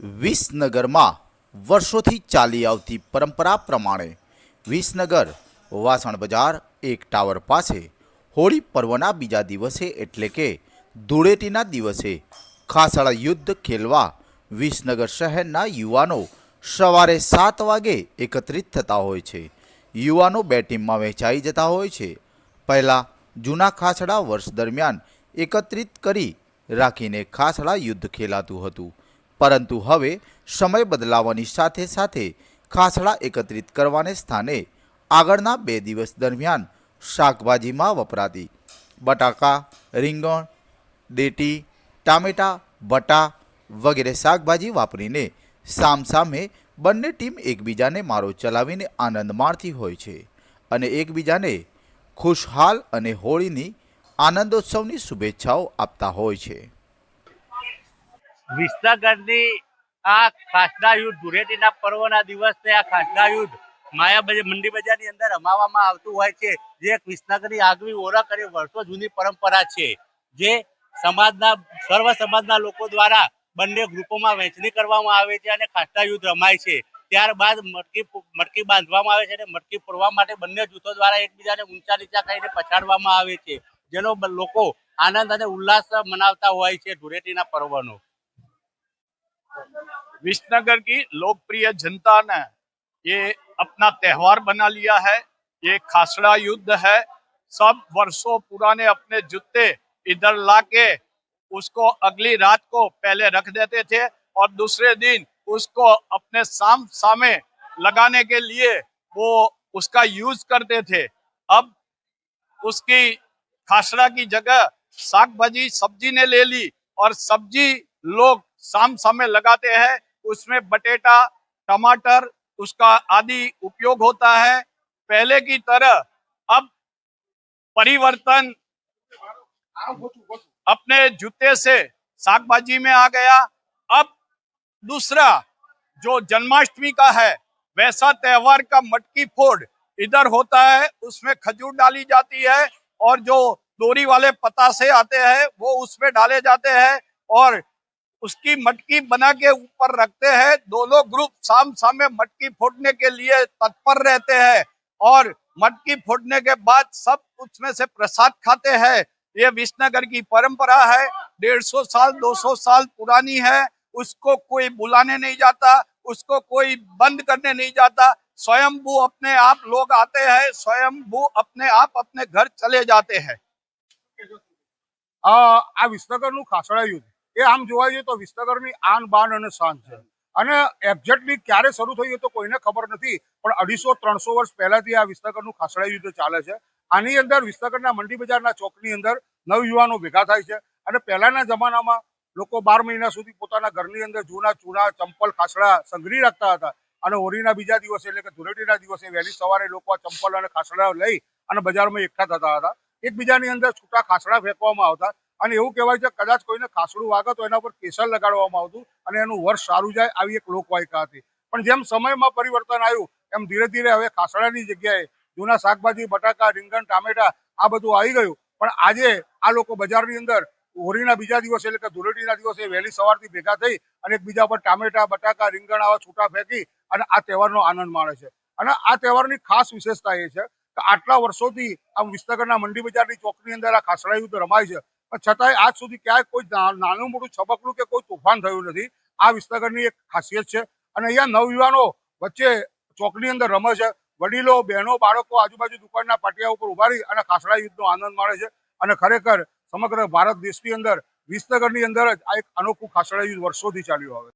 વિસનગરમાં વર્ષોથી ચાલી આવતી પરંપરા પ્રમાણે વિસનગર, વાસણ બજાર, એક ટાવર પાસે, હોળી પર્વના બીજા દિવસે એટલે કે ધૂળેટીના દિવસે ખાસળ યુદ્ધ ખેલવા વિસનગર શહેરના યુવાનો સવારે સાત વાગે એકત્રિત થતા હોય છે. યુવાનો બે ટીમમાં વહેંચાઈ જતા હોય છે. પહેલાં જૂના ખાસડા વર્ષ દરમિયાન એકત્રિત કરી રાખીને ખાસડા યુદ્ધ ખેલાતું હતું. પરંતુ હવે સમય બદલાવાની સાથે સાથે ખાસડા એકત્રિત કરવાને સ્થાને આગળના બે દિવસ દરમિયાન શાકભાજીમાં વપરાતી બટાકા, રીંગણ, દેટી, ટામેટા બટા વગેરે શાકભાજી વાપરીને સામસામે બંને ટીમ એકબીજાને મારો ચલાવીને આનંદ માણતી હોય છે અને એકબીજાને ખુશહાલ અને હોળીની આનંદોત્સવની શુભેચ્છાઓ આપતા હોય છે. વિસનગરની આ ખાસડા યુદ્ધ ધૂળેટીના પર્વના દિવસે આ ખાસડા યુદ્ધ માયા બજાર મંડી બજારની અંદર રમાવામાં આવતું હોય છે. જે એક વિસનગરની આગવી ઓળખ અને વર્ષો જૂની પરંપરા છે. જે સમાજના, સર્વ સમાજના લોકો દ્વારા બંને ગ્રુપોમાં વહેંચણી કરવામાં આવે છે અને ખાસડા યુદ્ધ રમાય છે. ત્યારબાદ મટકી મટકી બાંધવામાં આવે છે અને મટકી ફોડવા માટે બંને જૂથો દ્વારા એકબીજાને ઊંચા નીચા કરીને પછાડવામાં આવે છે. જેનો લોકો આનંદ અને ઉલ્લાસ મનાવતા હોય છે ધૂળેટીના પર્વનો. विसनगर की लोकप्रिय जनता ने ये अपना त्योहार बना लिया है, ये खासड़ा युद्ध है। सब वर्षों पुराने अपने जूते इधर लाके उसको अगली रात को पहले रख देते थे और दूसरे दिन उसको अपने साम सामे लगाने के लिए वो उसका यूज़ करते थे। अब उसकी खासड़ा की जगह साग भाजी सब्ज़ी ने ले ली और सब्ज़ी लोग साम सामे लगाते हैं, उसमें बटेटा, टमाटर, उसका आदि उपयोग होता है। पहले की तरह अब परिवर्तन अपने जूते से साग भाजी में आ गया। अब दूसरा जो जन्माष्टमी का है, वैसा त्योहार का मटकी फोड़ इधर होता है, उसमें खजूर डाली जाती है और जो डोरी वाले पतासे आते हैं, वो उसमें डाले जाते हैं और उसकी मटकी बना के ऊपर रखते हैं दोनों ग्रुप साम सामे मटकी फोड़ने के लिए तत्पर रहते हैं और मटकी फोड़ने के बाद सब उसमें से प्रसाद खाते हैं ये विसनगर की परंपरा है डेढ़ सौ साल दो सौ साल पुरानी है उसको कोई बुलाने नहीं जाता उसको कोई बंद करने नहीं जाता स्वयंभू अपने आप लोग आते हैं स्वयंभू अपने आप अपने घर चले जाते हैं અ, આ વિસનગરનું ખાસડા યુદ્ધ એ આમ જોવા જઈએ તો વિસનગરની આન, બાન અને શાન છે. અને એક્ઝેક્ટલી ક્યારે શરૂ થયું તો કોઈને ખબર નથી, પણ અઢીસો, ત્રણસો વર્ષ પહેલાથી આ વિસનગરનું ખાસડા યુદ્ધ ચાલે છે. આની અંદર વિસનગરના મંડી બજારના ચોકની અંદર નવયુવાનો ભેગા થાય છે. અને પહેલાના જમાનામાં લોકો બાર મહિના સુધી પોતાના ઘરની અંદર જૂના ચૂના, ચંપલ, ખાસડા સંઘરી રાખતા હતા. અને હોળીના બીજા દિવસે એટલે કે ધૂળેટીના દિવસે વહેલી સવારે લોકો આ ચંપલ અને ખાસડા લઈ અને બજારમાં એકઠા થતા હતા. એકબીજાની અંદર છૂટા ખાસડા ફેંકવામાં આવતા. અને એવું કહેવાય છે, કદાચ કોઈને ખાસડું વાગે તો એના ઉપર કેસર લગાડવામાં આવતું અને એનું વર્ષ સારું જાય આવી એક લોકવાયકા હતી. પણ જેમ સમયમાં પરિવર્તન આવ્યું, એમ ધીરે ધીરે હવે ખાસડાની જગ્યાએ જૂના શાકભાજી, બટાકા, રીંગણ, ટામેટા આ બધું આવી ગયું. પણ આજે આ લોકો બજારની અંદર હોળીના બીજા દિવસે એટલે કે ધૂળેટીના દિવસે વહેલી સવારથી ભેગા થઈ અને એકબીજા પર ટામેટા, બટાકા, રીંગણ આવા છૂટા ફેંકી અને આ તહેવારનો આનંદ માણે છે. અને આ તહેવારની ખાસ વિશેષતા એ છે કે આટલા વર્ષોથી આમ વિસનગરના મંડી બજારની ચોકની અંદર આ ખાસડા યુદ્ધ રમાય છે. પણ છતાંય આજ સુધી ક્યાંય કોઈ નાનું મોટું છબકલું કે કોઈ તોફાન થયું નથી. આ વિસનગરની એક ખાસિયત છે. અને અહીંયા નવયુવાનો વચ્ચે ચોકની અંદર રમે છે. વડીલો, બહેનો, બાળકો આજુબાજુ દુકાનના પાટિયા ઉપર ઊભા રહી અને ખાસડા યુદ્ધનો આનંદ માણે છે. અને ખરેખર સમગ્ર ભારત દેશની અંદર, વિસનગરની અંદર જ આ એક અનોખું ખાસડા યુદ્ધ વર્ષોથી ચાલ્યું આવે